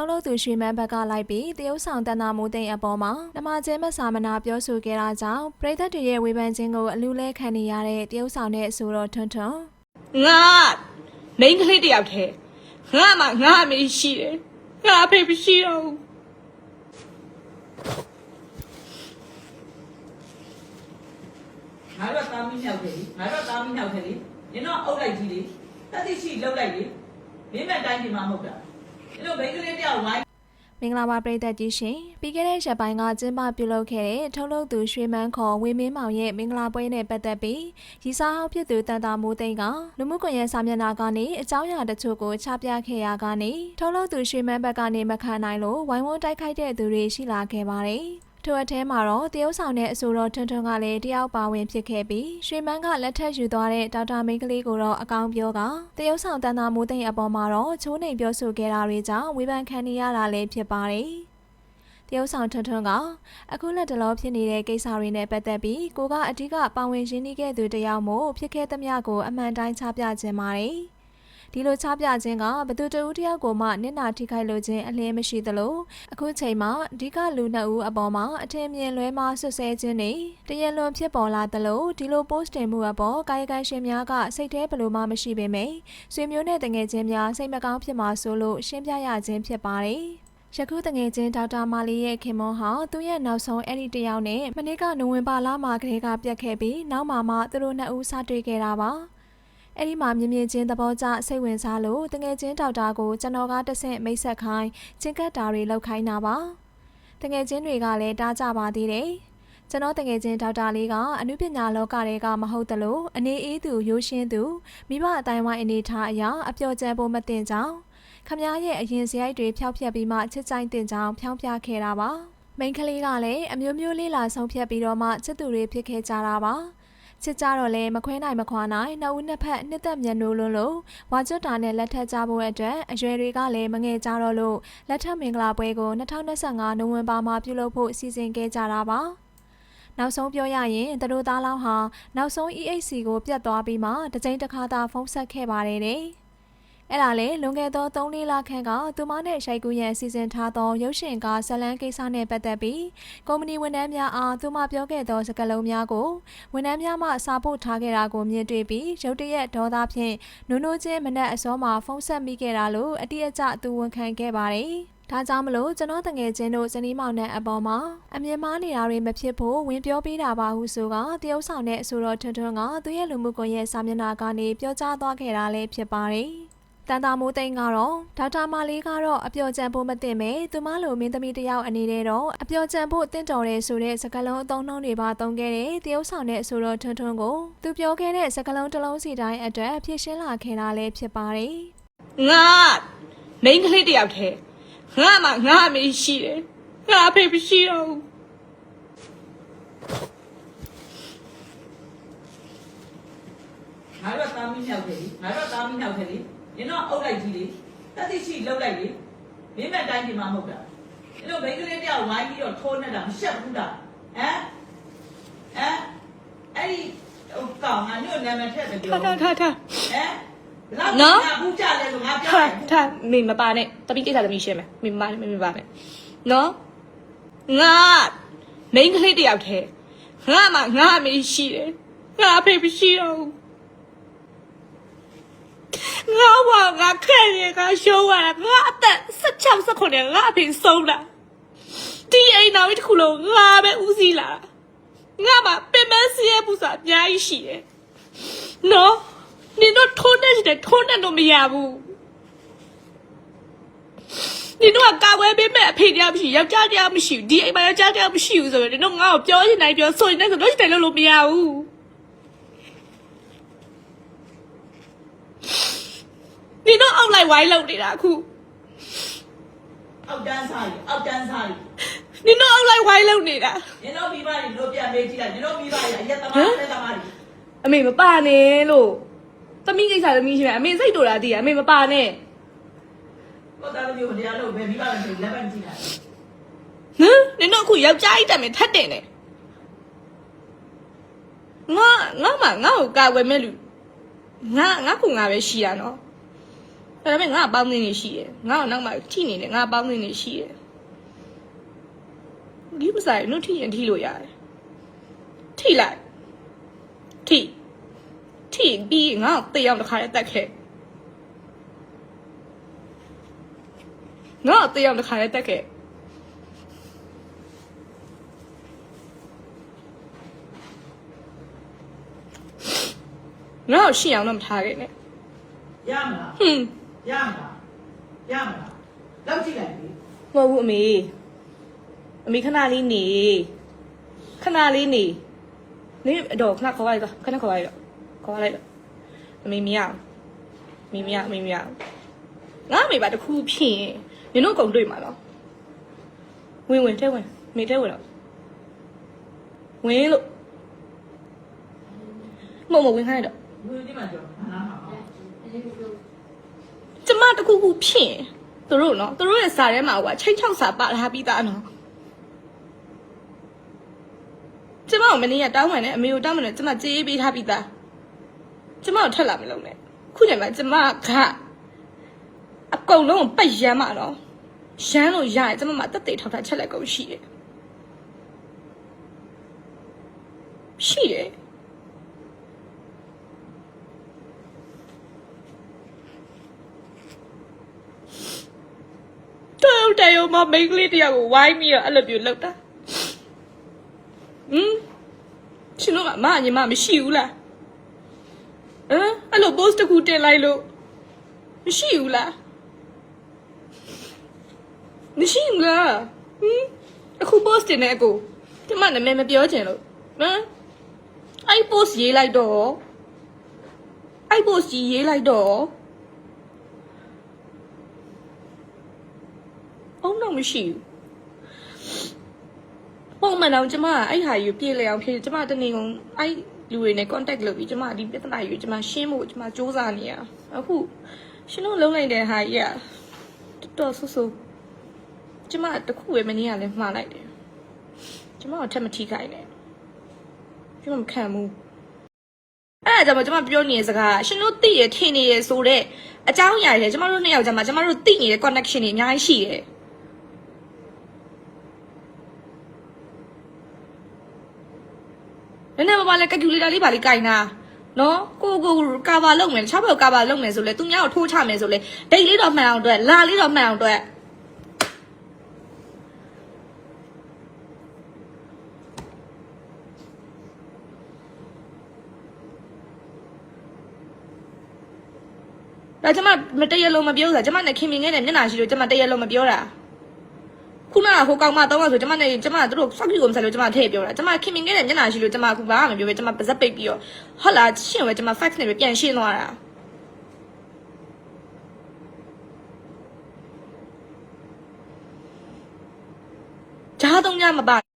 ထုတ်လုပ်သူရွှေမန်းဘက်ကလိုက်ပြီးတရုတ်ဆောင်တန်တာမိုးသိန်းအပေါ်မှာနမချင်းမစာမနာပြောဆိုခဲ့တာကြောင့်ပြည်သက်တွေရဲ့ဝေဖန်ခြင်းကိုအလူလဲခံနေရတဲ့တရုတ်ဆောင်တဲ့အဆိုတော်ထွန်းထွန်းငါမိန်းကလေးတယောက်တည်းငါမှငါအမေရှိတယ်ငါအဖေမရှိတော့ဘူးငါတို့ကသားမီးမြောက်တယ်လေငါတို့ကသားမီးမြောက်တယ်လေနင်တော့အုပ်လိုက်ကြီးလေတတိရှိလှုပ်လိုက်လေမင်းမတိုင်းဒီမှာမဟုတ်တာ ဒီလိုမိန်းကလေးတယောက်ဝိုင်းမင်္ဂလာပါပြည်သက်ကြီးရှင်ပြီးခဲ့တဲ့ရက်ပိုင်းကကျင်းပပြုလုပ်ခဲ့တဲ့ထုတ်လုပ်သူရွှေမန်းခေါ်ဝေမင်းမောင်ရဲ့မင်္ဂလာပွဲနဲ့ပတ်သက်ပြီးရီစာဟောက်ဖြစ်သူတန်တာမိုးသိန်းကလူမှုကွန်ရက်စာမျက်နှာကနေအကြောင်းအရာတချို့ကိုချပြခဲ့ရာကနေထုတ်လုပ်သူရွှေမန်းဘက်ကနေမခံနိုင်လို့ဝိုင်းဝန်းတိုက်ခိုက်တဲ့သူတွေရှိလာခဲ့ပါတယ် ထိုအထဲမှာတော့တရုတ်ဆောင်တဲ့အဆိုတော်ထွန်းထွန်းကလည်းတယောက်ပါဝင်ဖြစ်ခဲ့ပြီးရွှေမန်းကလက်ထက်ယူသွားတဲ့ဒေါက်တာမင်းကလေးကိုတော့အကောင်ပြောကတရုတ်ဆောင်တန်တာမိုးသိန်းအပေါ်မှာတော့ချိုးနှိမ်ပြောဆိုခဲ့တာတွေကြောင့်ဝေဖန်ခံနေရတာလည်းဖြစ်ပါတယ်တရုတ်ဆောင်ထွန်းထွန်းကအခုလက်တလောဖြစ်နေတဲ့ကိစ္စတွေနဲ့ပတ်သက်ပြီးကိုကအဓိကပါဝင်ရင်းနှီးခဲ့သူတစ်ယောက်မို့ဖြစ်ခဲ့သမျှကိုအမှန်တိုင်းချပြခြင်းပါတယ်။ ဒီလိုချပြခြင်းကဘသူတဦးတစ်ယောက်ကိုမှနစ်နာထိခိုက်လို့ခြင်းအလင်းမရှိသလိုအခုချိန်မှာအဓိကလူနှစ်ဦးအပေါ်မှာအထင်မြင်လွဲမှာဆွဆဲခြင်းတွေတရလွန်ဖြစ်ပေါ်လာသလိုဒီလို post တင်မှုအပေါ်ကာယကံရှင်များကစိတ်แท้ဘလို့မှမရှိပေမယ့်ဆွေမျိုးနဲ့တငယ်ချင်းများစိတ်မကောင်းဖြစ်မှာဆိုလို့ရှင်းပြရခြင်းဖြစ်ပါတယ်။ယခုတငယ်ချင်းဒေါက်တာမာလီရဲ့ခင်မွန်ဟာသူ့ရဲ့နောက်ဆုံးအဲ့ဒီတယောက်နဲ့မနေ့ကနိုဝင်ဘာလမှာကလေးကပြတ်ခဲ့ပြီးနောက်မှာမှသူတို့နှစ်ဦးစတွေ့ခဲ့တာပါ အဲ့ဒီမှာမြင်မြင်ချင်းသဘောကျစိတ်ဝင်စားလို့တငယ်ချင်းဒေါက်တာကိုကျွန်တော်ကတဆင့်မိတ်ဆက်ခိုင်းချင်းကပ်တာတွေလောက်ခိုင်းတာပါတငယ်ချင်းတွေကလည်းတားကြပါသေးတယ်ကျွန်တော်တငယ်ချင်းဒေါက်တာလေးကအနုပညာလောကတွေကမဟုတ်တလို့အနေအေးသူရိုးရှင်းသူမိဘအတိုင်းဝိုင်းအနေထားအရာအပျော်ကျန်ဖို့မတင်ကြောင်းခမားရဲ့အရင်စရိုက်တွေဖျောက်ဖျက်ပြီးမှချစ်ကြိုင်တင်ကြောင်ဖျောင်းပြခဲ့တာပါမိန်းကလေးကလည်းအမျိုးမျိုးလေးလာဆုံးဖြတ်ပြီးတော့မှချစ်သူတွေဖြစ်ခဲ့ကြတာပါ ချစ်ကြတော့လဲမခွဲနိုင်မခွာနိုင်နှစ်ဦးနှစ်ဖက်နှစ်သက်မျက်နှိုးလုံးလို့ဝါကျွတ်တာနဲ့လက်ထပ်ကြဖို့အတွက်အရွယ်တွေကလည်းမငယ်ကြတော့လို့လက်ထပ်မင်္ဂလာပွဲကို2025နိုဝင်ဘာမှာပြုလုပ်ဖို့စီစဉ်ခဲ့ကြတာပါနောက်ဆုံးပြောရရင်သူတို့သားလောင်းဟာနောက်ဆုံး EHC ကိုပြတ်သွားပြီးမှတစ်ကြိမ်တစ်ခါသာဖုန်းဆက်ခဲ့ပါတယ်တဲ့ အဲ့ဒါလေလွန်ခဲ့သော3-4လခန့်ကသူမနဲ့ရှိုက်ကူရန်စီစဉ်ထားသောရုပ်ရှင်ကားဇလန်းကိစ္စနဲ့ပတ်သက်ပြီးကုမ္ပဏီဝန်ထမ်းများအားသူမပြောခဲ့သောစကားလုံးများကိုဝန်ထမ်းများမှစာပို့ထားခဲ့တာကိုမြင်တွေ့ပြီးရုတ်တရက်ဒေါသဖြင့်နုံနိုးချင်းမနက်အစောမှာဖုန်းဆက်မိခဲ့တာလို့အတိအကျသူဝန်ခံခဲ့ပါတယ်။ဒါကြောင့်မလို့ကျွန်တော်တငယ်ချင်းတို့ဇနီးမောင်နှံအပေါ်မှာအမြင်မှားနေတာတွေမဖြစ်ဖို့ဝင်ပြောပေးတာပါဟုဆိုကတရုတ်ဆောင်တဲ့အဆိုတော်ထွန်းထွန်းကသူရဲ့လူမှုကွန်ရက်စာမျက်နှာကနေပြောကြားသွားခဲ့တာလည်းဖြစ်ပါတယ်။ တန်တာမိုးသိန်းကတော့ဒေါက်တာမာလေးကတော့အပျော်ကြံဖို့မသိမဲ့သူမလိုမင်းသမီးတစ်ယောက်အနေနဲ့တော့အပျော်ကြံဖို့တင့်တော်တယ်ဆိုတဲ့စကားလုံးအသုံးနှုန်းတွေပါသုံးခဲ့တဲ့တရုတ်ဆောင်တဲ့အဆိုတော်ထွန်းထွန်းကိုသူပြောခဲ့တဲ့စကားလုံးတစ်လုံးစီတိုင်းအတွက်ဖြည့်ရှင်းလာခဲ့တာလည်းဖြစ်ပါတယ်ငါမိန်းကလေးတယောက်တည်းငါမှငါအမေရှိတယ်ငါအဖေမရှိတော့ဘူးငါတို့ကသားမီးမြောက်တယ်လေငါတို့ကသားမီးမြောက်တယ်လေ နင်တော့အုပ်လိုက်ကြီးလေတတိရှိလှုပ်လိုက်လေမင်းမတိုင်းဒီမှာမဟုတ်တာဒီလိုမိန်းကလေးတယောက်ဝိုင်းပြီးတော့ထိုးနေတာမရှက်ဘူးလားဟမ်ဟမ်အဲ့ဒီဟိုကောင်ငါညို့နာမည်ထက်တယ်ပြောထားထားထားထားဟမ်ဘလောက်နော်ငါဘူးကြလဲဆိုငါပြောထားတယ်ထားမေမပါနဲ့တပိကိစ္စသမီးရှင်းမယ်မေမမေမပါနဲ့နော်ငါမိန်းကလေးတယောက်တည်းငါမှငါအမေရှိတယ်ငါအဖေမရှိတော့ဘူး ငါဘာငါခဲ့ရငါရှုံးရတာငါအသက်16 19ငါအဖေဆုံးတာဒီအိမ်နောက်တစ်ခုလုံးငါပဲဦးစီးလာငါမှပင်မစီးရပူစာအများကြီးရှိတယ်နော်နင်တို့ထိုးနေတယ်ထိုးနေတော့မရဘူးနင်တို့ကကာဝဲပေးမဲ့အဖေတရားမရှိယောက်ျားတရားမရှိဘူးဒီအိမ်မှာယောက်ျားတရားမရှိဘူးဆိုတော့နင်တို့ငါ့ကိုပြောချင်တိုင်းပြောဆိုရင်လည်းဆိုလို့ရှိတယ်လို့လို့မရဘူးနင်တို့အောက်လိုက် ဝိုင်းလုံနေတာအခုအောက်တန်းစားရီအောက်တန်းစားရီနင်တို့အောက်လိုက်ဝိုင်းလုံနေတာနင်တို့မိဘတွေတို့ပြန်မေးကြည့်လိုက်နင်တို့မိဘတွေအရက်သမားဆက်သမားတွေအမေမပါနဲ့လို့သမီးကိစ္စသမီးရှိတယ်အမေစိတ်တူတာတည်အမေမပါနဲ့ကိုသားတို့တရားလို့ပဲမိဘတွေလက်ပတ်ကြည့်လိုက်ဟမ်နင်တို့အခုယောက်ျားကြီးတက်မယ်ထတ်တယ်နဲ့ငါငါမငါ့ကိုကာဝယ်မဲ့လူငါငါကူငါပဲရှိရနော် ဒါပေမဲ့ငါအပေါင်းအသင်းတွေရှိတယ်ငါ့ကိုနောက်မှထိနေတယ်ငါအပေါင်းအသင်းတွေရှိတယ်ဒီမဆိုင်နုထိရင်ထိလို့ရတယ်ထိလိုက်ထိထိပြီးငါ့ကိုတေးအောင်တစ်ခါလေးတက်ခဲ့ငါ့ကိုတေးအောင်တစ်ခါလေးတက်ခဲ့ငါ့ကိုရှင်းအောင်တော့မထားခဲ့နဲ့ရမလားဟွန်း ရမလားရမလားလောက်ကြည့်လိုက်ပြီမဟုတ်ဘူးအမေအမေခဏလေးနေခဏလေးနေနေတော့ခဏခေါ်လိုက်တော့ခဏခေါ်လိုက်တော့ခေါ်လိုက်တော့အမေမရဘူးအမေမရအမေမရဘူးငါအမေပါတစ်ခုဖြစ်ရင်နင်တို့ကုန်တွေ့မှာနော်ဝင်ဝင်ထဲဝင်အမေထဲဝင်တော့ဝင်လို့မဟုတ်မဟုတ်ဝင်ခိုင်းလိုက်တော့ဘူးဒီမှာကြောဘာနာမှာ ကျမတစ်ခုခုဖြစ်ရင်သူတို့နော်သူတို့ရဲ့စာထဲမှာကချိန်ချောက်စာပါထားပြီးသားနော်ကျမကမနေ့ကတောင်းပန်နဲ့အမေကိုတောင်းပန်နဲ့ကျမကြေးရေးပေးထားပြီးသားကျမကိုထက်လာမလို့နဲ့ခုချိန်မှာကျမကအကုန်လုံးကိုပတ်ရမ်းမှာနော်ရမ်းလို့ရရင်ကျမမှာတက်တေထောက်ထားချက်လက်ကုန်ရှိတယ်ရှိတယ် တော်တယ်ရောမမိန်းကလေးတယောက်ကိုဝိုင်းပြီးတော့အဲ့လိုမျိုးလောက်တာဟမ်ရှင်တို့ကမအညီမမရှိဘူးလားဟမ်အဲ့လို post တစ်ခုတင်လိုက်လို့မရှိဘူးလားမရှိဘူးလားဟမ်အခု post တင်နေအကိုကျမနာမည်မပြောချင်လို့ဟမ်အဲ့ post ရေးလိုက်တော့အဲ့ post ကြီးရေးလိုက်တော့ အုံတော့မရှိဘူးပုံမှန်တော့ကျမကအဲ့ဟာယူပြေးလေအောင်ဖြစ်ကျမတနေ့ကုန်အဲ့လူတွေနဲ့ contact လုပ်ပြီးကျမဒီပြဿနာယူကျမရှင်းဖို့ကျမစူးစမ်းနေရအခုရှင်တို့လုံးလိုက်တဲ့ဟာကြီးကတော်တော်ဆူဆူကျမတခုပဲမနေ့ကလည်းမှားလိုက်တယ်ကျမကထက်မထိခိုင်းနဲ့ကျမမခံဘူးအဲ့ဒါကြောင့်ကျမပြောနေတဲ့စကားရှင်တို့သိရထင်နေရဆိုတော့အเจ้าအရာတွေကျမတို့နှစ်ယောက်ကျမကျမတို့သိနေတဲ့ connection တွေအများကြီးရှိတယ် နည်းနည်းပါးပါးလဲကယ်ကူလေတာလေးပါလေးကင်တာနော်ကိုကိုကာဗာလုပ်မယ်တခြားဘက်ကာဗာလုပ်မယ်ဆိုလဲသူများကိုထိုးချမယ်ဆိုလဲဒိတ်လေးတော့မှန်အောင်အတွက်လာလေးတော့မှန်အောင်အတွက်ဒါကျမမတရလုံးမပြောတာကျမနဲ့ခင်မင်ငယ်နဲ့မျက်နှာရှိလို့ကျမတရလုံးမပြောတာ ခုနကဟိုကောင်မတော့ဆိုကျမနဲ့ကျမတို့ fuck you ကိုမဆက်လို့ကျမထည့်ပြောတာကျမခင်မင်ငယ်နဲ့မျက်နှာရှိလို့ကျမအခုဘာမှမပြောပဲကျမပါဇက်ပိတ်ပြီးတော့ဟုတ်လားရှင်းပဲကျမ fax နဲ့ပဲပြန်ရှင်းသွားတာဂျားသုံးညမပါ